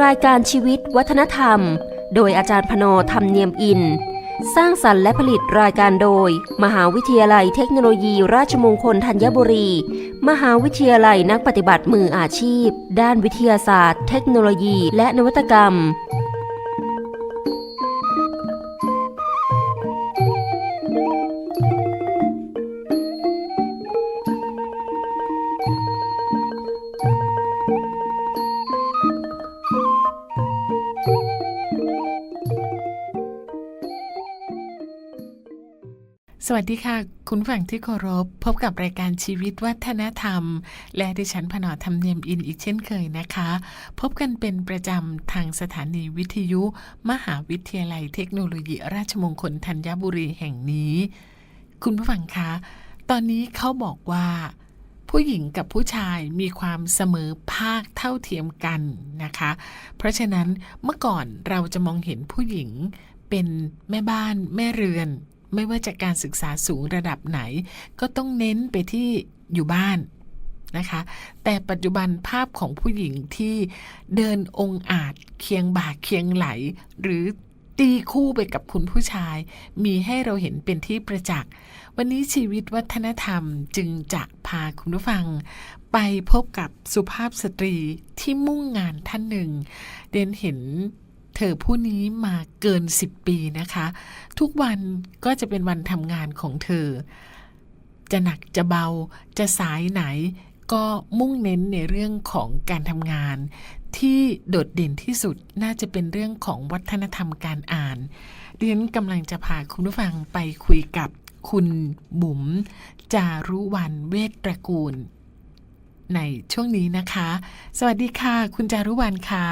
รายการชีวิตวัฒนธรรม โดยอาจารย์พนธรรมเนียมอิน สร้างสรรค์และผลิตรายการโดย มหาวิทยาลัยเทคโนโลยีราชมงคลธัญบุรี มหาวิทยาลัยนักปฏิบัติมืออาชีพ ด้านวิทยาศาสตร์ เทคโนโลยี และนวัตกรรม วัสดีค่ะ คุณผู้ฟังที่เคารพ พบกับรายการชีวิตวัฒนธรรม และดิฉันพนอธรรมเนียมอินอีกเช่นเคยนะคะ พบกันเป็นประจำทางสถานีวิทยุ มหาวิทยาลัยเทคโนโลยี ราชมงคลธัญบุรีแห่งนี้ คุณผู้ฟังคะ ตอนนี้เขาบอกว่า ผู้หญิงกับผู้ชายมีความเสมอภาคเท่าเทียมกันนะคะ เพราะฉะนั้นเมื่อก่อนเราจะมองเห็นผู้หญิงเป็นแม่บ้านแม่เรือน ไม่ว่าจากการศึกษาสูงระดับไหน ก็ต้องเน้นไปที่อยู่บ้านนะคะ แต่ปัจจุบันภาพของผู้หญิงที่เดินองอาจเคียงบ่าเคียงไหล หรือตีคู่ไปกับคุณผู้ชาย มีให้เราเห็นเป็นที่ประจักษ์ วันนี้ชีวิตวัฒนธรรมจึงจะพาคุณผู้ฟัง ไปพบกับสุภาพสตรีที่มุ่งงานท่านหนึ่ง เดนเห็น อผู้นี้มาเกิน 10 ปีนะคะ ทุกวันก็จะเป็นวันทำงานของเธอ จะหนักจะเบาจะสายไหน ก็มุ่งเน้นในเรื่องของการทำงาน ที่โดดเด่นที่สุดน่าจะเป็นเรื่องของวัฒนธรรมการอ่านดิฉันกำลังจะพาคุณผู้ฟังไปคุยกับคุณบุ๋มจารุวันเวทตระกูล ในช่วงนี้นะคะ สวัสดีค่ะ คุณจารุวันค่ะ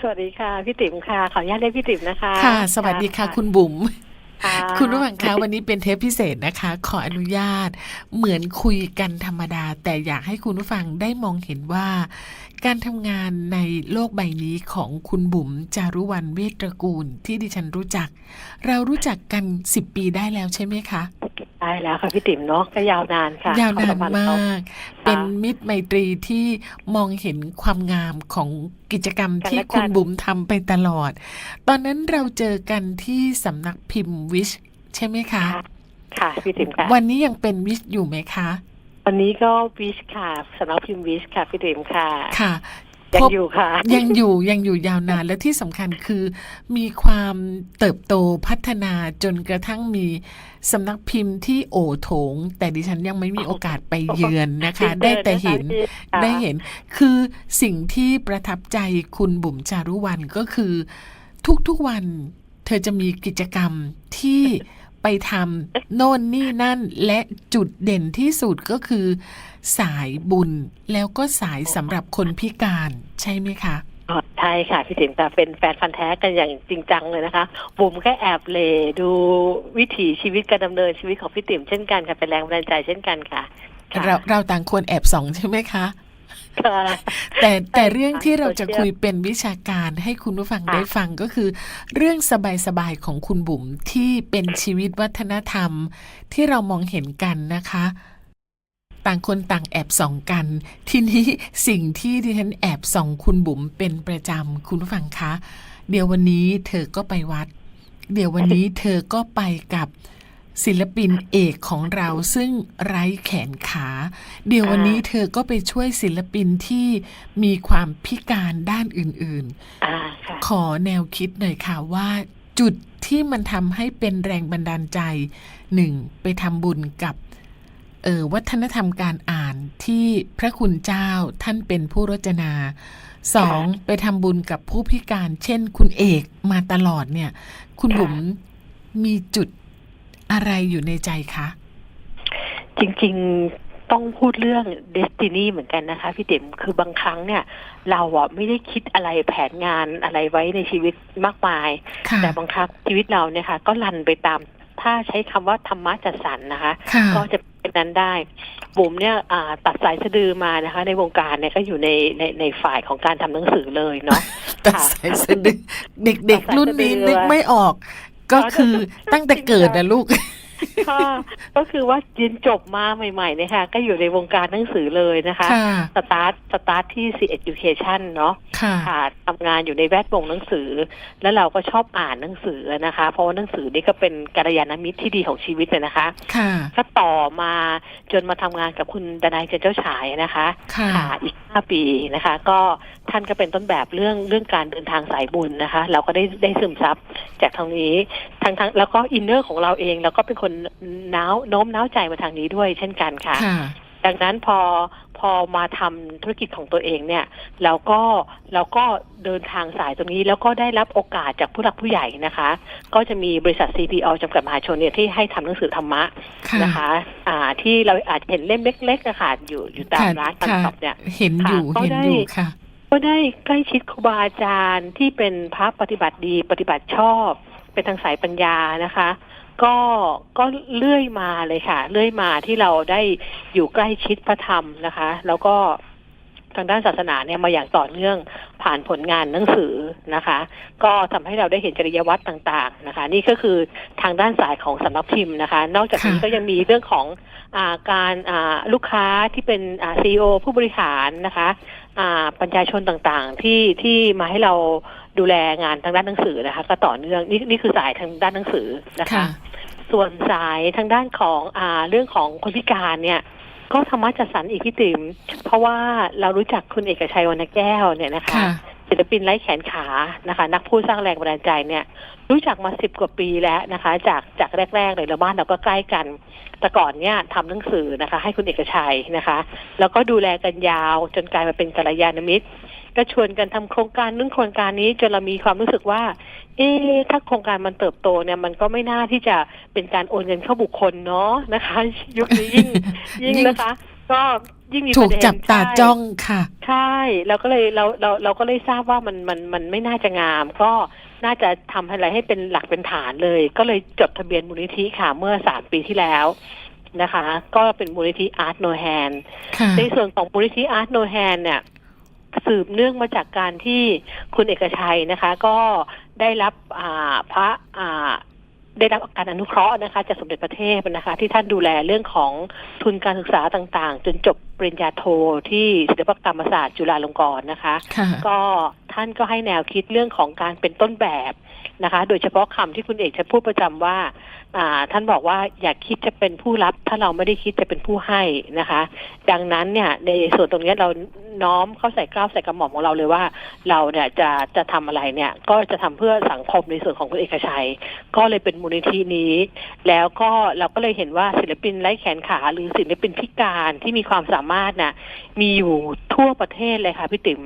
สวัสดีค่ะ พี่ติ๋มค่ะ ขออนุญาตเรียกพี่ติ๋มนะคะ ค่ะ สวัสดีค่ะ คุณบุ๋มค่ะคุณผู้ฟังคะวันนี้เป็นเทปพิเศษนะคะ ขออนุญาตเหมือนคุยกันธรรมดา แต่อยากให้คุณผู้ฟังได้มองเห็นว่า การทำงานในโลกใบนี้ของคุณบุ๋มจารุวรรณเวทตระกูลที่ดิฉันรู้จัก เรารู้จักกัน 10 ปีได้แล้วใช่ไหมคะ ได้แล้วค่ะพี่ติ๋มเนาะก็ยาวนานค่ะ ยาวนานควสัพัธ์มเราก เป็นมิตรไมตรีที่มองเห็นความงามของกิจกรรมที่คุณบุ๋มทำไปตลอด ตอนนั้นเราเจอกันที่สำนักพิมพ์วิชใช่ไหมคะ ค่ะค่ะพี่ติ๋มค่ะวันนี้ยังเป็นวิชอยู่ไหมคะวันนี้ก็วิชค่ะสำนักพิมพ์วิชค่ะพี่ติ๋มค่ะ ค่ะ ยังพบอยู่ค่ะ ยังอยู่ยังอยู่ยาวนานและที่สำคัญคือ มีความเติบโตพัฒนาจนกระทั่งมีสำนักพิมพ์ที่โอโถง แต่ดิฉันยังไม่มีโอกาสไปเยือนนะคะ ได้แต่เห็นค่ะได้เห็น คือสิ่งที่ประทับใจคุณบุ๋มจารุวันก็คือ ทุกๆวัน เธอจะมีกิจกรรมที่ ไปทำโน่นนี่นั่นและจุดเด่นที่สุดก็คือ สายบุญแล้วก็สายสำหรับคนพิการใช่ไหมคะอ๋อใช่ค่ะ พี่ติ๋มค่ะเป็นแฟนพันธ์แท้กันอย่างจริงจังเลยนะคะบุ๋มก็แอบเลดูวิถีชีวิตการดำเนินชีวิตของพี่ติ๋มเช่นกันค่ะเป็นแรงบันดาลใจเช่นกันค่ะค่ะเราเราต่างควรแอบส่องใช่ไหมคะค่ะ แต่แต่ใช่ค่ะเรื่องที่เราจะโซเชียลคุยเป็นวิชาการให้คุณผู้ฟังค่ะได้ฟังก็คือ เรื่องสบายๆของคุณบุ๋มที่เป็นชีวิตวัฒนธรรม ที่เรามองเห็นกันนะคะ ต่างคนต่างแอบส่องกัน ทีนี้สิ่งที่ดิฉันแอบส่องคุณบุ๋มเป็นประจำคุณผู้ฟังคะ เดี๋ยววันนี้เธอก็ไปวัด เดี๋ยววันนี้เธอก็ไปกับ ศิลปินเอกของเราซึ่งไร้แขนขา เดี๋ยววันนี้เธอก็ไปช่วยศิลปินที่มีความพิการด้านอื่นอ่าค่ะๆขอแนวคิดหน่อยค่ะว่า จุดที่มันทำให้เป็นแรงบันดาลใจหนึ่งไปทำบุญกับเออวัฒนธรรมการอ่านที่พระคุณเจ้าท่านเป็นผู้รจนาสองไปทำบุญกับผู้พิการ เช่น คุณเอกมาตลอดเนี่ย คุณค่ะบุ๋มมีจุด อะไรอยู่ในใจคะ จริง ๆต้องพูดเรื่องเดสตินีเหมือนกันนะคะพี่ติ๋มคือบางครั้งเนี่ย เราอะไม่ได้คิดอะไรแผนงานอะไรไว้ในชีวิตมากมายค่ะแต่บางครั้งชีวิตเราเนี่ยค่ะ ก็ลันไปตามถ้าใช้คำว่าธรรมะจัดสรรนะคะค่ะก็จะเป็นนั้นได้บุ๋มเนี่ยอ่าตัดสายสะดือมานะคะ ในวงการเนี่ยก็อยู่ในในในฝ่ายของการทำหนังสือเลยเนาะแต่สายสะดือเด็กๆรุ่นนี้นึกไม่ออก ก็คือตั้งแต่เกิดนะลูก ก็ก็คือว่าเรียนจบมาใหม่ๆเนี่ยค่ะ ก็อยู่ในวงการหนังสือเลยนะคะค่ะสตาร์ทสตาร์ทที่ C Education เนาะค่ะค่ะทำงานอยู่ในแวดวงหนังสือ แล้วเราก็ชอบอ่านหนังสือนะคะ เพราะว่าหนังสือนี่ก็เป็นกัลยาณมิตรที่ดีของชีวิตเลยนะคะค่ะก็ต่อมาจนมาทำงานกับคุณดนายเจนเจ้าฉายนะคะค่ะค่ะอีกห้าปีนะคะ ก็ท่านก็เป็นต้นแบบเรื่องเรื่องการเดินทางสายบุญนะคะ เราก็ได้ได้ซึมซับจากทางนี้ทางทางแล้วก็อินเนอร์ของเราเองเราก็เป็นคนน้าวโน้มน้าวใจมาทางนี้ด้วยเช่นกันค่ะค่ะดังนั้นพอพอมาทำธุรกิจของตัวเองเนี่ยเราก็เราก็เดินทางสายตรงนี้แล้วก็ได้รับโอกาสจากผู้หลักผู้ใหญ่นะคะ ก็จะมีบริษัท CPO จำกัดมหาชนเนี่ยที่ให้ทำหนังสือธรรมะค่ะนะคะอ่าที่เราอาจจะเห็นเล่มเล็กๆนะคะอยู่อยู่ตามค่ะร้านตัดค่ะช็อปเนี่ยเห็นอยู่ค่ะก็เห็นได้อยู่ค่ะก็ได้ใกล้ชิดครูบาอาจารย์ที่เป็นพระปฏิบัติดีปฏิบัติชอบ เป็นทางสายปัญญานะคะ ก็ก็เลื่อยมาเลยค่ะ เลื่อยมาที่เราได้อยู่ใกล้ชิดพระธรรมนะคะ แล้วก็ทางด้านศาสนาเนี่ยมาอย่างต่อเนื่องผ่านผลงานหนังสือนะคะ ก็ทำให้เราได้เห็นจริยวัตรต่าง ๆนะคะ นี่ก็คือทางด้านสายของสำนักพิมพ์นะคะ นอกจากนี้ค่ะก็ยังมีเรื่องของอาการอ่าลูกค้าที่เป็นอ่าซีอผู้บริหารนะคะอ่า ปัญญาชนต่างๆ ที่ที่มาให้เราดูแลงานทางด้านหนังสือนะคะ ก็ต่อเนื่องนี่นี่คือสายทางด้านหนังสือนะคะค่ะส่วนสายทางด้านของอ่าเรื่องของคนพิการเนี่ย ก็ธรรมะจัดสรรอีกพี่ติ๋มเพราะว่าเรารู้จักคุณเอกชัยวรรณแก้วเนี่ยนะคะค่ะศิลปินไร้แขนขานะคะ นักพูดสร้างแรงบันดาลใจเนี่ย รู้จักมาสิบกว่าปีแล้วนะคะ จากจากแรกๆเลยแล้วบ้านเราก็ใกล้กัน แต่ก่อนเนี่ยทำหนังสือนะคะ ให้คุณเอกชัยนะคะ แล้วก็ดูแลกันยาวจนกลายมาเป็นกัลยาณมิตร ก็ชวนกันทำโครงการนึงโครงการนี้จนเรามีความรู้สึกว่า เอ๊ะถ้าโครงการมันเติบโตเนี่ย มันก็ไม่น่าที่จะเป็นการโอนเงินเข้าบุคคลเนาะนะคะ ยุคนี้ยิ่งยิ่งยิ่งนะคะ ก็ยิ่งมีถูปกระเด็นจับตาใช่จ้องค่ะ ใช่เราก็เลยเราเราเราก็เลยทราบว่ามันมันมันไม่น่าจะงาม ก็น่าจะทำอะไรให้เป็นหลักเป็นฐานเลย ก็เลยจดทะเบียนมูลนิธิค่ะเมื่อสามปีที่แล้วนะคะ ก็เป็นมูลนิธิ Art No Hand ค่ะในส่วนของมูลนิธิ Art No Hand เนี่ย สืบเนื่องมาจากการที่คุณเอกชัยนะคะ ก็ได้รับอ่าพระอ่าได้รับการอนุเคราะห์นะคะจากสมเด็จพระเทพนะคะ ที่ท่านดูแลเรื่องของทุนการศึกษาต่างๆ จนจบปริญญาโทที่ศิลปกรรมศาสตร์จุฬาลงกรณ์นะคะค่ะก็ท่านก็ให้แนวคิดเรื่องของการเป็นต้นแบบนะคะ โดยเฉพาะคำที่คุณเอกจะพูดประจำว่าอ่าท่านบอกว่าอย่าคิดจะเป็นผู้รับ ถ้าเราไม่ได้คิดจะเป็นผู้ให้นะคะ ดังนั้นเนี่ยในส่วนตรงเนี้ยเรา น้อมเข้าใส่กล้าวใส่กระหม่อมของเราเลยว่า เราเนี่ยจะจะทำอะไรเนี่ยก็จะทำเพื่อสังคมในส่วนของคุณเอกชัย ก็เลยเป็นมูลนิธินี้ แล้วก็เราก็เลยเห็นว่าศิลปินไร้แขนขาหรือศิลปินพิการที่มีความสามารถน่ะมีอยู่ทั่วประเทศเลยค่ะพี่ติ๋ม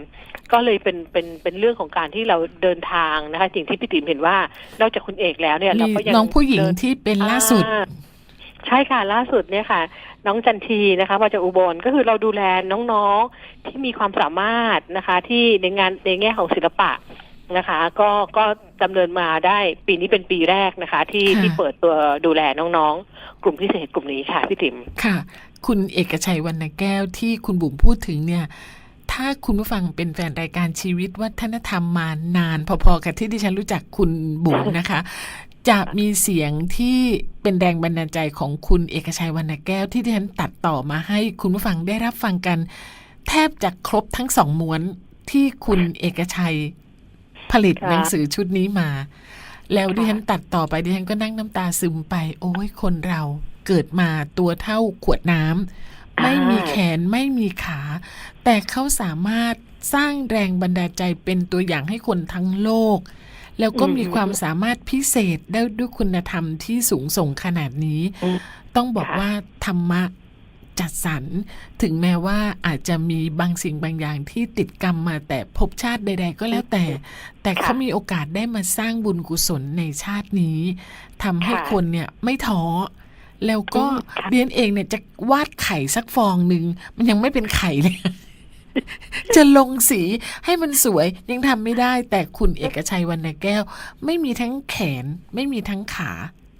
ก็เลยเป็นเป็นเป็นเรื่องของการที่เราเดินทางนะคะสิ่งที่พี่ติ๋มเห็นว่านอกจากคุณเอกแล้วเนี่ยเรามีก็ยังน้องผู้หญิงเดินที่เป็นล่าสุดอ่ใช่ค่ะล่าสุดเนี่ยค่ะ น้องจันทีนะคะมาจากอุบลก็คือเราดูแลน้องๆที่มีความสามารถนะคะ ที่ในงานในแง่ของศิลปะนะคะ ก็ก็ดำเนินมาได้ปีนี้เป็นปีแรกนะคะ ที่ค่ะที่เปิดตัวดูแลน้องๆ กลุ่มพิเศษกลุ่มนี้ค่ะพี่ติ๋มค่ะ คุณเอกชัยวรรณแก้วที่คุณบุ๋มพูดถึงเนี่ย ถ้าคุณผู้ฟังเป็นแฟนรายการชีวิตวัฒนธรรมมานาน พอๆกับที่ดิฉันรู้จักคุณบุ๋มนะคะ จะมีเสียงที่เป็นแรงบันดาลใจของคุณเอกชัยวรรณแก้วที่ดิฉันตัดต่อมาให้คุณผู้ฟังได้รับฟังกัน แทบจะครบทั้งสองม้วนที่คุณเอกชัยผลิตค่ะหนังสือชุดนี้มา แล้วดิฉันค่ะตัดต่อไปดิฉันก็นั่งน้ำตาซึมไป โอ้ยคนเราเกิดมาตัวเท่าขวดน้ำไม่มีแขนไม่มีขา แต่เขาสามารถสร้างแรงบันดาลใจเป็นตัวอย่างให้คนทั้งโลก แล้วก็มีความสามารถพิเศษได้ด้วยคุณธรรมที่สูงส่งขนาดนี้อืมต้องบอกค่ะว่าธรรมะจัดสรรถึงแม้ว่าอาจจะมีบางสิ่งบางอย่างที่ติดกรรมมาแต่ภพชาติใด ๆ ก็แล้วแต่ แต่เขามีโอกาสได้มาสร้างบุญกุศลในชาตินี้ทำให้ค่ะคนเนี่ยไม่ท้อแล้วก็อืมค่ะเรียนเองเนี่ยจะวาดไข่สักฟองหนึ่งมันยังไม่เป็นไข่เลย จะลงสีให้มันสวยยังทำไม่ได้ แต่คุณเอกชัยวรรณแก้ว ไม่มีทั้งแขน ไม่มีทั้งขา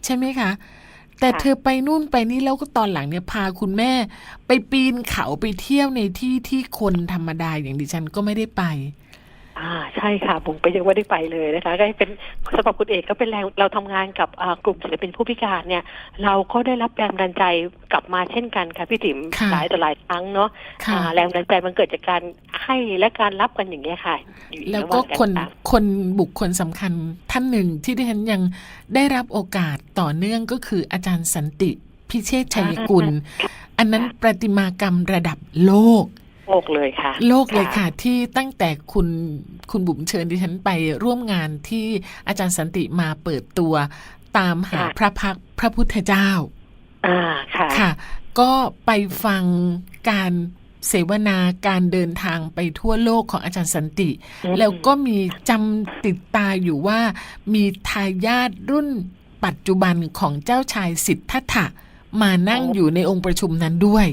ใช่ไหมคะ แต่เธอไปนู่นไปนี่แล้วก็ตอนหลังเนี่ยพาคุณแม่ ไปปีนเขาไปเที่ยวในที่ที่คนธรรมดาอย่างดิฉันก็ไม่ได้ไป อ่าใช่ค่ะผมก็ยังไม่ได้ไปเลยนะคะก็เป็นสำหรับคุณเอกก็เป็นแรงเราทำงานกับอ่ากลุ่มศิลปินผู้พิการเนี่ย เราก็ได้รับแรงบันดาลใจกลับมาเช่นกันค่ะพี่ติ๋มค่ะหลายต่อหลายครั้งเนาะค่ะอ่าแรงบันดาลใจมันเกิดจากการให้และการรับกันอย่างเงี้ยค่ะอยู่แล้วระหก็ว่างคนตามคนบุคคลสำคัญท่านหนึ่งที่ดิฉันยังได้รับโอกาสต่อเนื่องก็คืออาจารย์สันติพิเชษชัยกุล อันนั้นประติมากรรมระดับโลก โลกเลยค่ะ โลกเลยค่ะ ที่ตั้งแต่คุณคุณบุ๋มเชิญดิฉันไปร่วมงานที่อาจารย์สันติมาเปิดตัวตามหาค่ะพระพักตร์พระพุทธเจ้า อ่าค่ะค่ะ ก็ไปฟังการเสวนาการเดินทางไปทั่วโลกของอาจารย์สันติอืมแล้วก็มีจำติดตาอยู่ว่า มีทายาทรุ่นปัจจุบันของเจ้าชายสิทธัตถะมานั่งอยู่ในองค์ประชุมนั้นด้วย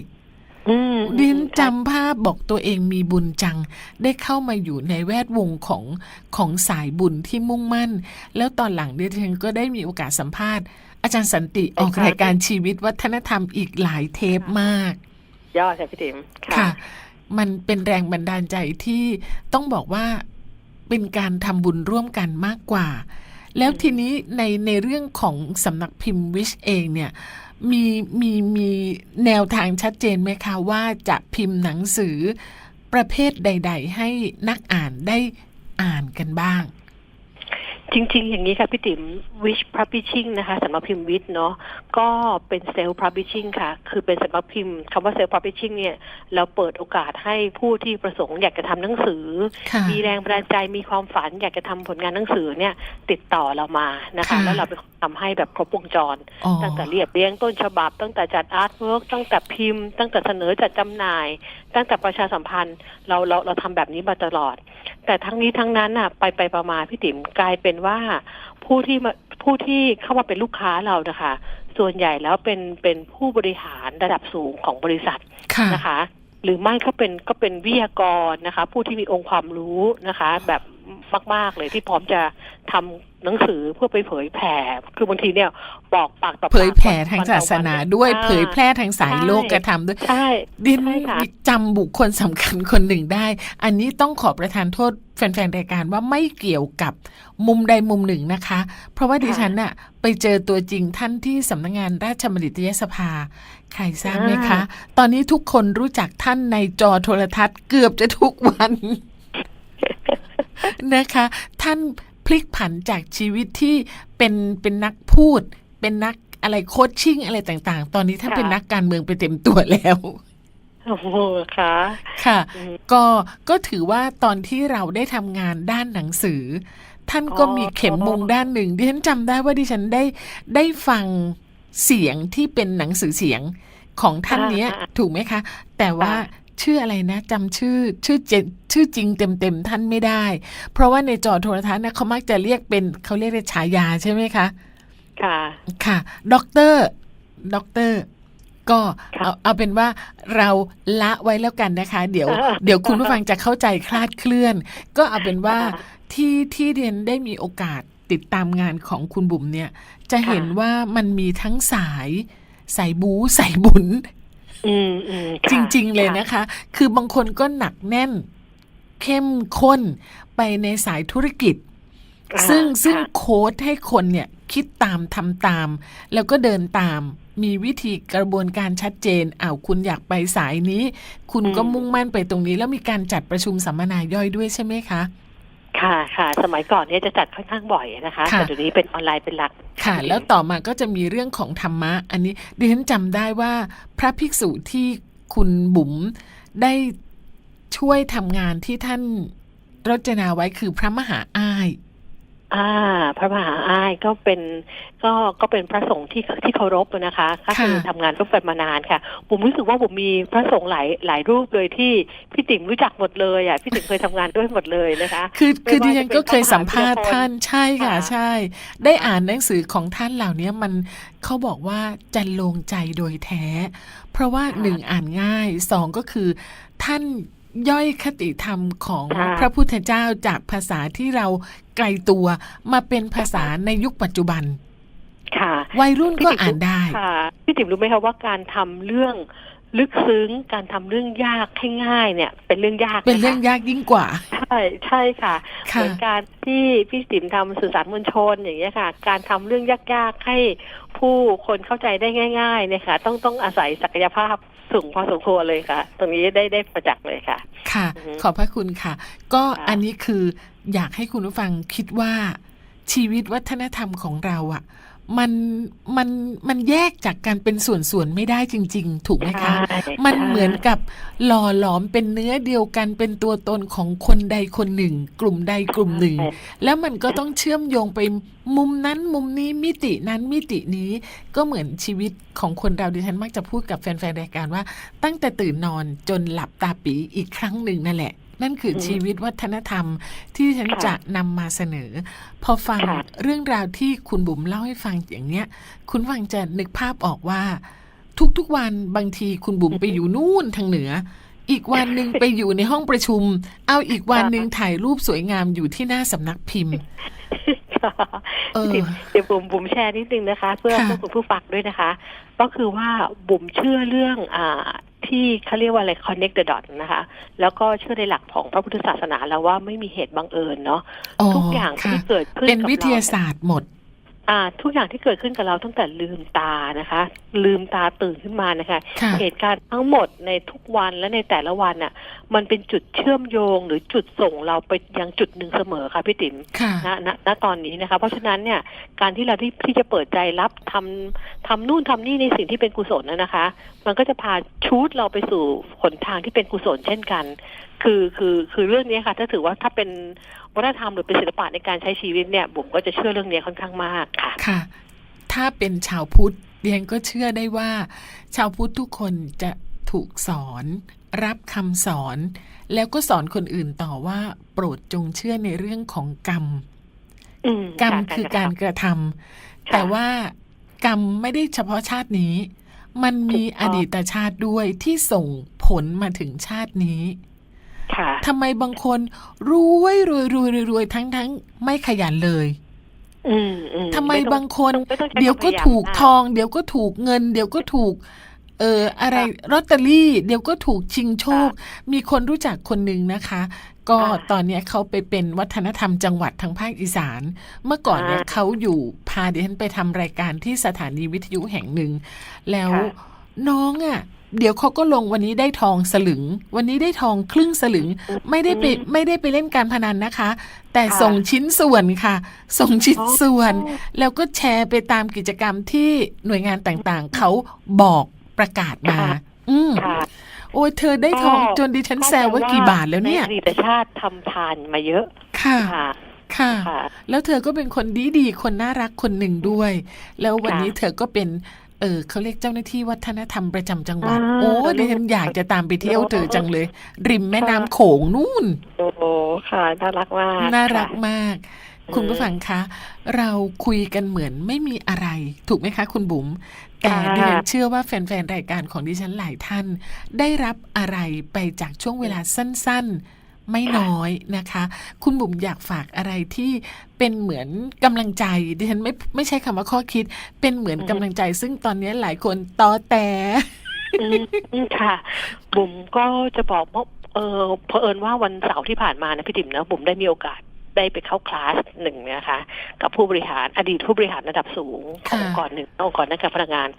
อืมเรียนจำภาพบอกตัวเองมีบุญจัง ได้เข้ามาอยู่ในแวดวงของของสายบุญที่มุ่งมั่น แล้วตอนหลังดิฉันก็ได้มีโอกาสสัมภาษณ์ อาจารย์สันติออกรายการชีวิตวัฒนธรรมอีกหลายเทปมาก ยอดค่ะพี่ติ๋มค่ะ มันเป็นแรงบันดาลใจที่ต้องบอกว่าเป็นการทำบุญร่วมกันมากกว่า แล้วทีนี้ในในเรื่องของสำนักพิมพ์วิชเองเนี่ย มีมีมีแนวทางชัดเจนไหมคะว่าจะพิมพ์หนังสือประเภทใด ๆ ให้นักอ่านได้อ่านกันบ้าง จริง ๆ อย่างนี้ค่ะพี่ติ๋ม Wish Publishing นะคะสำนักพิมพ์วิทเนาะก็เป็น Self Publishing ค่ะ คือเป็นสำนักพิมพ์คำว่า Self Publishing เนี่ยเราเปิดโอกาสให้ผู้ที่ประสงค์อยากจะทำหนังสือค่ะมีแรงบันดาลใจมีความฝันอยากจะทำผลงานหนังสือเนี่ยติดต่อเรามานะคะค่ะแล้วเราไปทำให้แบบครบวงจรอ๋อตั้งแต่เรียบเรียงต้นฉบับ ตั้งแต่จัดอาร์ตเวิร์กตั้งแต่พิมพ์ ตั้งแต่เสนอจัดจำหน่าย ตั้งแต่ประชาสัมพันธ์เราเราเราทำแบบนี้มาตลอด แต่ทั้งนี้ทั้งนั้นน่ะ ไปไปประมาณพี่ติ๋มกลายเป็นว่าผู้ที่มาผู้ที่เข้ามาเป็นลูกค้าเรานะคะ ส่วนใหญ่แล้วเป็นเป็นผู้บริหารระดับสูงของบริษัทค่ะนะคะ หรือไม่ก็เป็นก็เป็นวิทยากรนะคะ ผู้ที่มีองค์ความรู้นะคะ แบบ มาก ๆ เลยที่พร้อมจะทำหนังสือเพื่อไปเผยแผ่ คือบางทีเนี่ยบอกปากต่อปากเผยแผ่ทางวันต่อศาสนาวันด้วยอ่าเผยแพร่ทางสายโลกใช่กระทำด้วยใช่ดินใช่ค่ะจำบุคคลสำคัญคนหนึ่งได้ อันนี้ต้องขอประทานโทษแฟนๆรายการว่าไม่เกี่ยวกับมุมใดมุมหนึ่งนะคะ เพราะว่าดิฉันน่ะไปเจอตัวจริงท่านที่สำนักงานราชบัณฑิตยสภา ใครทราบไหมคะ ตอนนี้ทุกคนรู้จักท่านในจอโทรทัศน์เกือบจะทุกวัน นะคะ ท่านพลิกผันจากชีวิตที่เป็นเป็นนักพูด เป็นนักอะไรโคชชิ่งอะไรต่าง ๆ ตอนนี้ท่านค่ะเป็นนักการเมืองไปเต็มตัวแล้วโอ้โหค่ะ ค่ะอืมก็ก็ถือว่าตอนที่เราได้ทำงานด้านหนังสือ ท่านก็อ๋อมีเข็มมุมด้านหนึ่งดิฉันจำได้ว่าดิฉันได้ได้ฟังเสียงที่เป็นหนังสือเสียงของท่านเนี้ย ถูกไหมคะ แต่ว่า ชื่ออะไรนะจำชื่อชื่อเจชื่อจริงเต็มๆท่านไม่ได้ เพราะว่าในจอโทรทัศน์นะเขามักจะเรียกเป็นเขาเรียกเป็นฉายาใช่ไหมคะ ค่ะค่ะด็อกเตอร์ด็อกเตอร์ก็ค่ะเอาเอาเป็นว่าเราละไว้แล้วกันนะคะ เดี๋ยว เดี๋ยวคุณผู้ฟังจะเข้าใจคลาดเคลื่อน ก็เอาเป็นว่าที่ที่เรียนได้มีโอกาสติดตามงานของคุณบุ๋มเนี่ย จะเห็นว่ามันมีทั้งสายสายบูสายบุญ อืมอืมค่ะจริง ๆ เลยค่ะนะคะ คือบางคนก็หนักแน่น เข้มข้นไปในสายธุรกิจอ่าซึ่งซึ่งค่ะโค้ดให้คนเนี่ยคิดตามทำตาม แล้วก็เดินตามมีวิธีกระบวนการชัดเจนอ้าวคุณอยากไปสายนี้ คุณก็มุ่งมั่นไปตรงนี้ แล้วมีการจัดประชุมสัมมนาย่อยด้วยใช่ไหมคะ ค่ะค่ะ สมัยก่อนเนี่ยจะจัดค่อนข้างบ่อยนะคะ ค่ะ แต่เดี๋ยวนี้เป็นออนไลน์เป็นหลัก ค่ะ แล้วต่อมาก็จะมีเรื่องของธรรมะ อันนี้ดิฉันจำได้ว่าพระภิกษุที่คุณบุ๋มได้ช่วยทำงานที่ท่านรจนาไว้คือพระมหาอ้าย อ่า พระมหาอ้ายก็เป็นก็ก็เป็นพระสงฆ์ที่ที่เคารพนะคะก็คือค่ะทำงานร่วมกันมานานค่ะผมรู้สึกว่าผมมีพระสงฆ์หลายหลายรูปเลยที่พี่ติ๋มรู้จักหมดเลยอะพี่ติ๋มเคยทำงานด้วยหมดเลยนะคะ คือไม่คือว่าดิฉันจะเป็นก็เคยสัมภาษณ์พระมหาท่านใช่ค่ะค่ะใช่ ได้อ่านหนังสือของท่านเหล่านี้มันเขาบอกว่าจะลงใจโดยแท้ เพราะว่าหนึ่งอ่านง่ายสองก็คือท่าน ย่อยคติธรรมของค่ะพระพุทธเจ้าจากภาษาที่เราไกลตัวมาเป็นภาษาในยุคปัจจุบัน ค่ะ วัยรุ่นก็อ่านได้ค่ะพี่ติ๋มรู้ไหมคะว่าการทำเรื่องลึกซึ้งการทำเรื่องยากให้ง่ายเนี่ย เป็นเรื่องยากเป็นเรื่องนะคะยากยิ่งกว่า ใช่ใช่ค่ะเหค่ะมือนการที่พี่ติ๋มทำสื่อสารมวลชนอย่างเงี้ยค่ะ การทำเรื่องยากๆให้ผู้คนเข้าใจได้ง่ายๆเนี่ยค่ะ ต้องต้องอาศัยศักยภาพสูงพอสมควรเลยค่ะ ตรงนี้ได้ได้ประจักษ์เลยค่ะ ค่ะอือฮึขอบพระคุณค่ะ ก็ค่ะอันนี้คืออยากให้คุณผู้ฟังคิดว่าชีวิตวัฒนธรรมของเราอะ่ะ มันมันมันแยกจากการเป็นส่วนๆไม่ได้จริง ๆ ถูกไหมคะใช่มันใช่เหมือนกับหล่อหลอมเป็นเนื้อเดียวกันเป็นตัวตนของคนใดคนหนึ่ง กลุ่มใดกลุ่มหนึ่งใช่แล้วมันก็ต้องเชื่อมโยงไปมุมนั้นมุมนี้มิตินั้นมิตินี้ก็เหมือนชีวิตของคนเราดิฉันมักจะพูดกับแฟนๆรายการว่า ตั้งแต่ตื่นนอนจนหลับตาปีอีกครั้งหนึ่งนั่นแหละ นั่นคืออมชีวิตวัฒนธรรมที่ฉันค่ะจะนำมาเสนอ พอฟังค่ะเรื่องราวที่คุณบุ๋มเล่าให้ฟังอย่างเนี้ย คุณฟังจะนึกภาพออกว่า ทุกๆวันบางทีคุณบุ๋มไปอยู่นู่นทางเหนือ อีกวันหนึ่งไปอยู่ในห้องประชุม เอาอีกวันหนึ่งถ่ายรูปสวยงามอยู่ที่หน้าสำนักพิมพ์ค่ะเออติ๋มเดี๋ยวบุ๋มบุ๋มแชร์นิดนึงนะคะ เพื่อค่ะเพื่อคุณผู้ฟังด้วยนะคะ ก็คือว่าบุ๋มเชื่อเรื่องอ่า ที่เขาเรียกว่าอะไร connect the dot นะคะ แล้วก็เชื่อในหลักของพระพุทธศาสนาแล้วว่าไม่มีเหตุบังเอิญเนาะทุกอย่างค่ะที่เกิดขึ้นเป็นกับวิทยาเรศาสตร์หมด อ่าทุกอย่างที่เกิดขึ้นกับเราตั้งแต่ลืมตานะคะ ลืมตาตื่นขึ้นมานะคะค่ะเหตุการณ์ทั้งหมดในทุกวันและในแต่ละวันน่ะ มันเป็นจุดเชื่อมโยงหรือจุดส่งเราไปยังจุดหนึ่งเสมอค่ะพี่ติ๋มค่ะณณณตอนนี้นะคะ เพราะฉะนั้นเนี่ยการที่เราที่ที่จะเปิดใจรับทำทำนู่นทำนี่ในสิ่งที่เป็นกุศลนะนะคะ มันก็จะพาชูดเราไปสู่หนทางที่เป็นกุศลเช่นกัน คือคือคือเรื่องนี้ค่ะ ถ้าถือว่าถ้าเป็น วัฒนธรรมหรือเป็นศิลปะในการใช้ชีวิตเนี่ยบุ๋มก็จะเชื่อเรื่องนี้ค่อนข้างมากค่ะค่ะ ถ้าเป็นชาวพุทธเรียนก็เชื่อได้ว่า ชาวพุทธทุกคนจะถูกสอน รับคำสอน แล้วก็สอนคนอื่นต่อว่า โปรดจงเชื่อในเรื่องของกรรมอืมกรรมะคือการกระทำค่ะแต่ว่ากรรมไม่ได้เฉพาะชาตินี้ มันมีถูกต้องอดีตชาติด้วยที่ส่งผลมาถึงชาตินี้ ค่ะทำไมบางคนรวยรวยรวยรวยรวยทั้งทั้งไม่ขยันเลยอืมอืทำไมต้องบางคนไม่ต้องใช้เดี๋ยวก็ความพยายามถูกมากทอง เดี๋ยวก็ถูกเงิน เดี๋ยวก็ถูก เอ่ออะไรลอตเตอรี่ เดี๋ยวก็ถูกชิงโชค มีคนรู้จักคนหนึ่งนะคะ ก็ค่ะตอนเนี้ยเขาไปเป็นวัฒนธรรมจังหวัดทางภาคอีสาน เมื่อก่อนเนี่ยอ่าเขาอยู่พาดิฉันไปทำรายการที่สถานีวิทยุแห่งหนึ่ง แล้วค่ะน้องอะ่ะ เดี๋ยวเขาก็ลงวันนี้ได้ทองสลึง วันนี้ได้ทองครึ่งสลึง ไม่ได้ไปอืมไม่ได้ไปเล่นการพนันนะคะ แต่ค่ะส่งชิ้นส่วนค่ะ ส่งชิ้นอ๋อส่วน แล้วก็แชร์ไปตามกิจกรรมที่หน่วยงานต่างๆ เขาบอกประกาศมา อืมค่ะโอ้ยเธอได้ทองก็จนดิฉันแซวว่ากี่บาทแล้วเนี่ยในอดีตชาติทำทานมาเยอะ ค่ะค่ะค่ะค่ะแล้วเธอก็เป็นคนดีดีๆคนน่ารักคนหนึ่งด้วย แล้ววันค่ะนี้เธอก็เป็น เออเขาเรียกเจ้าหน้าที่วัฒนธรรมประจำจังหวัด อ่า โอ้แล้วดิฉันอยากจะตามไปเที่ยวเธอจังเลย ริมแม่น้ำโขงนู่น โอ้โหค่ะ น่ารักมากน่ารักค่ะ มาก อืม คุณผู้ฟังคะ เราคุยกันเหมือนไม่มีอะไร ถูกไหมคะคุณบุ๋มแต่ค่ะดิฉันเชื่อว่าแฟนๆ รายการของดิฉันหลายท่าน ได้รับอะไรไปจากช่วงเวลาสั้นๆ ไม่น้อยนะคะ คุณบุ๋มอยากฝากอะไรที่เป็นเหมือนกำลังใจดิฉันไม่ไม่ใช่คำว่าข้อคิด เป็นเหมือนกำลังใจ ซึ่งตอนนี้หลายคนตอแต่อืมอืมค่ะ บุ๋มก็จะบอกว่าเออเผอิญว่าวันเสาร์ที่ผ่านมานะพี่ติ๋มนะบุ๋มได้มีโอกาสได้ไปเข้าคลาสหนึ่งนะคะ กับผู้บริหารอดีตผู้บริหารระดับสูงของค่ะองค์กรหนึ่งองค์กรนักการพนักงาน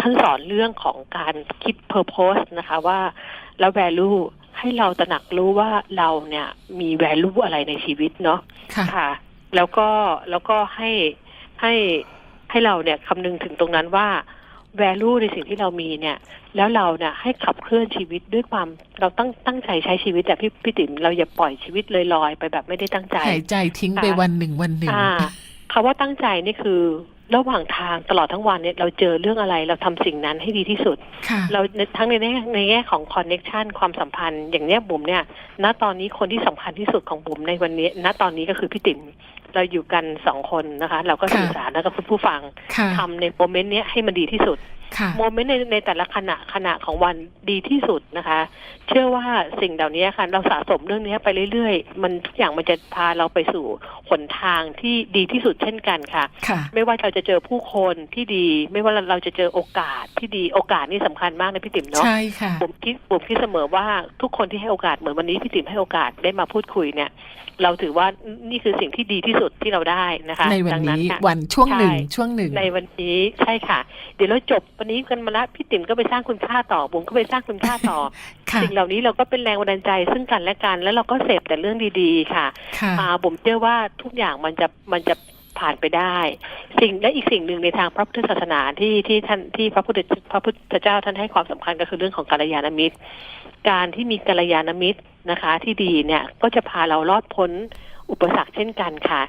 ท่านสอนเรื่องของการคิด purpose นะคะว่าแล้ว value ให้เราตระหนักรู้ว่าเราเนี่ยมี value อะไรในชีวิตเนาะค่ะค่ะ แล้วก็แล้วก็ให้ให้ให้เราเนี่ยคำนึงถึงตรงนั้นว่า value ในสิ่งที่เรามีเนี่ย แล้วเราเนี่ยให้ขับเคลื่อนชีวิตด้วยความเราตั้งตั้งใจใช้ชีวิตแต่พี่พี่ติ๋มเราอย่าปล่อยชีวิตลอยๆไปแบบไม่ได้ตั้งใจหายใจทิ้งไปค่ะวันหนึ่งวันหนึ่งอ่าคำว่าตั้งใจนี่คือ ระหว่างทางตลอดทั้งวันเนี่ยเราเจอเรื่องอะไรเราทำสิ่งนั้นให้ดีที่สุดค่ะเราทั้งในแง่ในแง่ของคอนเน็ชันความสัมพันธ์อย่างเนี้ยบุ๋มเนี่ย ณตอนนี้คนที่สำคัญที่สุดของบุ๋มในวันนี้ ณตอนนี้ก็คือพี่ติ๋มเราอยู่กันสองคนนะคะ เราก็ค่ะสื่อสารแล้วก็ผู้ฟังค่ะทำในโมเมนต์เนี้ยให้มันดีที่สุดค่ะโมเมนต์ในในแต่ละขณะขณะของวันดีที่สุดนะคะ เชื่อว่าสิ่งเหล่านี้ค่ะ เราสะสมเรื่องนี้ไปเรื่อยๆ มันทุกอย่างมันจะพาเราไปสู่หนทางที่ดีที่สุดเช่นกันค่ะค่ะไม่ว่าเราจะเจอผู้คนที่ดี ไม่ว่าเราจะเจอโอกาสที่ดีโอกาสนี่สำคัญมากนะพี่ติ๋มเนาะใช่ค่ะผมคิดผมคิดเสมอว่าทุกคนที่ให้โอกาสเหมือนวันนี้พี่ติ๋มให้โอกาสได้มาพูดคุยเนี่ย เราถือว่านี่คือสิ่งที่ดีที่สุดที่เราได้นะคะในวันดังนี้ค่ะวันช่วงหนึ่งใช่ช่วงหนึ่งในวันนี้ใช่ค่ะ เดี๋ยวเราจบวันนี้กันมาละพี่ติ๋มก็ไปสร้างคุณค่าต่อบุ๋มก็ไปสร้างคุณค่าต่อค่ะสิ่งเหล่านี้เราก็เป็นแรงบันดาลใจซึ่งกันและกัน แล้วเราก็เสพแต่เรื่องดีๆค่ะค่ะอ่าผมเชื่อว่าทุกอย่างมันจะมันจะ ผ่านไปได้ สิ่งและอีกสิ่งหนึ่งในทางพระพุทธศาสนาที่ที่ท่านที่พระพุทธพระพุทธเจ้าท่านให้ความสำคัญก็คือเรื่องของกัลยาณมิตร การที่มีกัลยาณมิตรนะคะ ที่ดีเนี่ยก็จะพาเรารอดพ้นอุปสรรคเช่นกันค่ะ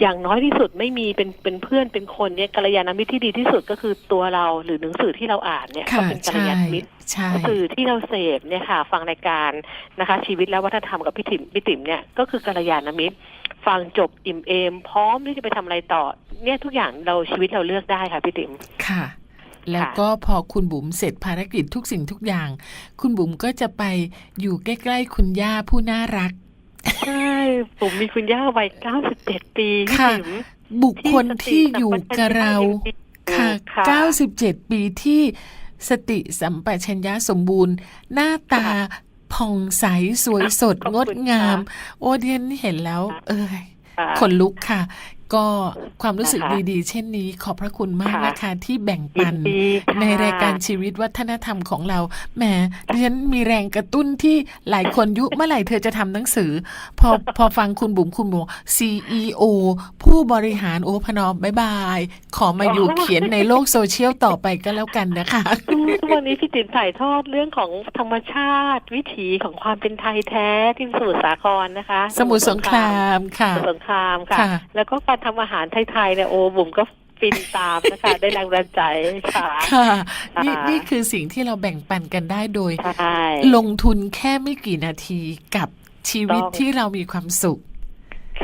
อย่างน้อยที่สุดไม่มีเป็นเป็นเพื่อนเป็นคนเนี่ยกัลยาณมิตรที่ดีที่สุดก็คือตัวเราหรือหนังสือที่เราอ่านเนี่ยก็ค่ะเป็นกัลใช่ยาณมิตรใช่สื่อที่เราเสพเนี่ยค่ะ ฟังรายการนะคะ ชีวิตและวัฒนธรรมกับพี่ติ๋มพี่ติ๋มเนี่ยก็คือกัลยาณมิตร ฟังจบอิ่มเอม พร้อมที่จะไปทำอะไรต่อ เนี่ยทุกอย่างเราชีวิตเราเลือกได้ค่ะพี่ติ๋มค่ะแล้วก็พอคุณบุ๋มเสร็จภารกิจทุกสิ่งทุกอย่าง คุณบุ๋มก็จะไปอยู่ใกล้ ๆ คุณย่าผู้น่ารัก ใช่ผมมีคุณย่าวัย97ปีพี่ค่ะติ๋มบุคคลที่อยู่กับเราค่ะค่ะ 97 ปีที่สติสัมปชัญญะสมบูรณ์ หน้าตาค่ะผ่องใสสวยสดขอบงคุดณงาม ค่ะโอเดียนเห็นแล้ว เอ้ยค่ะขนลุกค่ะ ก็ความรู้สึกนะคะดีๆ เช่นนี้ขอบพระคุณมากค่ะนะคะที่แบ่งยิปันนดีค่ะในรายการชีวิตวัฒนธรรมของเราแหมดิฉันมีแรงกระตุ้นที่หลายคนยุเมื่อไหร่เธอจะทำหนังสือ พอพอฟังคุณบุ๋มคุณบุ๋ม CEO ผู้บริหารโอพนอมบายบาย ขอมาอยู่เขียนในโลกโซเชียลต่อไปก็แล้วกันนะคะอืมวันนี้พี่ติ๋มถ่ายทอดเรื่องของธรรมชาติ วิถีของความเป็นไทยแท้ที่สมุทรสาครนะคะ สมุทรสงครามค่ะสมุทรสงครามค่ะค่ะแล้วก็การทำอาหารไทยๆเนี่ยโอ้บุ๋มก็ฟินตามนะคะ ได้แรงบันดาลใจค่ะค่ะนี่ค่ะนี่คือสิ่งที่เราแบ่งปันกันได้โดยใช่ลงทุนแค่ไม่กี่นาทีกับชีวิตต้องที่เรามีความสุข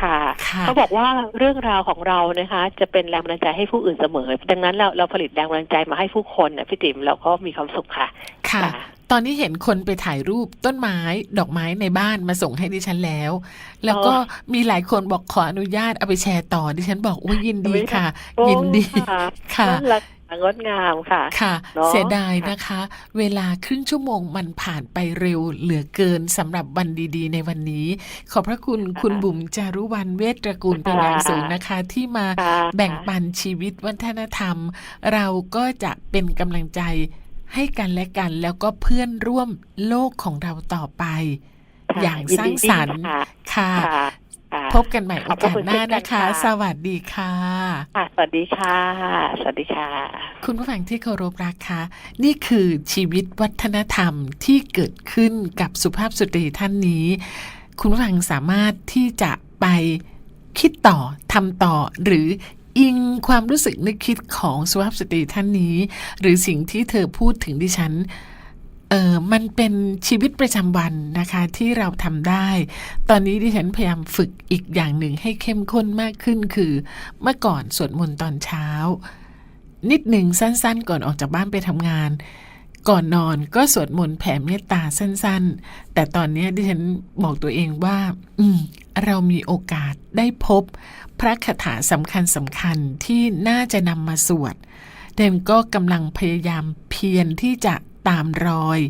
ค่ะค่ะ เขาบอกว่าเรื่องราวของเรานะคะ จะเป็นแรงบันดาลใจให้ผู้อื่นเสมอ ดังนั้นเราเราผลิตแรงบันดาลใจมาให้ผู้คนน่ะพี่ติ๋มเราก็มีความสุขค่ะค่ะ ค่ะ ตอนนี้เห็นคนไปถ่ายรูปต้นไม้ดอกไม้ในบ้านมาส่งให้ดิฉันแล้ว แล้วก็อ๋อมีหลายคนบอกขออนุญาตเอาไปแชร์ต่อดิฉันบอกว่ายินดีค่ะโอ้ยินดีค่ะค่ะน่ารัก งดงามค่ะค่ะเนอะเสียดายนะคะ เวลาครึ่งชั่วโมงมันผ่านไปเร็วเหลือเกินสำหรับวันดีๆ ในวันนี้ ขอบพระคุณคุณบุ๋มจารุวรรณเวทตระกูลเป็นอย่างสูงนะคะ ที่มาค่ะแบ่งปันชีวิตวัฒนธรรม เราก็จะเป็นกำลังใจให้กันและกันแล้วก็เพื่อนร่วมโลกของเราต่อไปค่ะอย่างสร้างสรรค์ยินดีค่ะค่ะค่ะค่ะ พบกันใหม่ขโออบพระกาสคุณหน้าเช่นกันนะคะค่ะสวัสดีค่ะค่ะ สวัสดีค่ะ สวัสดีค่ะ คุณผู้ฟังที่เคารพรักคะนี่คือชีวิตวัฒนธรรมที่เกิดขึ้นกับสุภาพสตรีท่านนี้ คุณผู้ฟังสามารถที่จะไปคิดต่อทำต่อหรืออิงความรู้สึกนึกคิดของสุภาพสตรีท่านนี้ หรือสิ่งที่เธอพูดถึงดิฉัน เออมันเป็นชีวิตประจำวันนะคะที่เราทำได้ ตอนนี้ดิฉันพยายามฝึกอีกอย่างหนึ่งให้เข้มข้นมากขึ้นคือ เมื่อก่อนสวดมนต์ตอนเช้า นิดหนึ่งสั้นๆ ก่อนออกจากบ้านไปทำงาน ก่อนนอนก็สวดมนต์แผ่เมตตาสั้นๆ แต่ตอนนี้ดิฉันบอกตัวเองว่า อืมเรามีโอกาสได้พบพระคาถาสำคัญสำคัญๆที่น่าจะนำมาสวดเดนก็กำลังพยายามเพียรที่จะ ตามรอย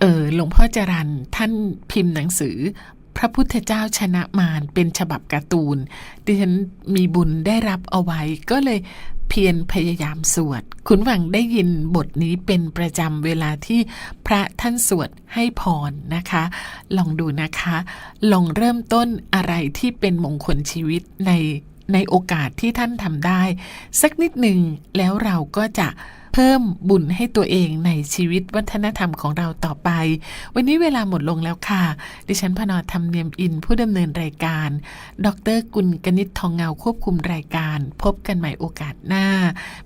เออหลวงพ่อจรันท่านพิมพ์หนังสือ พระพุทธเจ้าชนะมารเป็นฉบับการ์ตูน ดิฉันมีบุญได้รับเอาไว้ ก็เลยเพียรพยายามสวด คุณหวังได้ยินบทนี้เป็นประจำเวลาที่พระท่านสวดให้พรนะคะ ลองดูนะคะ ลองเริ่มต้นอะไรที่เป็นมงคลชีวิตใน ในโอกาสที่ท่านทำได้ สักนิดหนึ่งแล้วเราก็จะเพิ่มบุญให้ตัวเองในชีวิตวัฒนธรรมของเราต่อไป วันนี้เวลาหมดลงแล้วค่ะ ดิฉันพนอธรรมเนียมอินผู้ดำเนินรายการ ดรกุลกนิษฐ์ทองเงาควบคุมรายการ พบกันใหม่โอกาสหน้า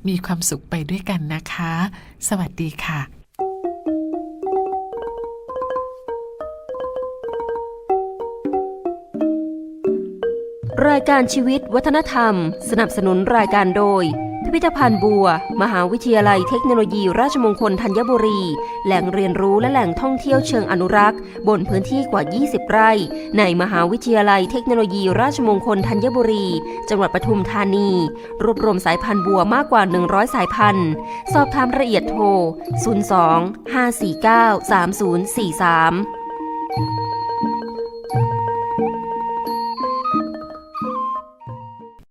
มีความสุขไปด้วยกันนะคะ สวัสดีค่ะ รายการชีวิตวัฒนธรรม สนับสนุนรายการโดย พิพิธภัณฑ์บัว มหาวิทยาลัยเทคโนโลยี ราชมงคลธัญบุรี แหล่งเรียนรู้และแหล่งท่องเที่ยวเชิงอนุรักษ์ บนพื้นที่กว่า 20 ไร่ ในมหาวิทยาลัยเทคโนโลยี ราชมงคลธัญบุรี จังหวัดปทุมธานี รวบรวมสายพันธุ์บัวมากกว่า 100 สายพันธุ์สอบถามรายละเอียดโทร 02 549 3043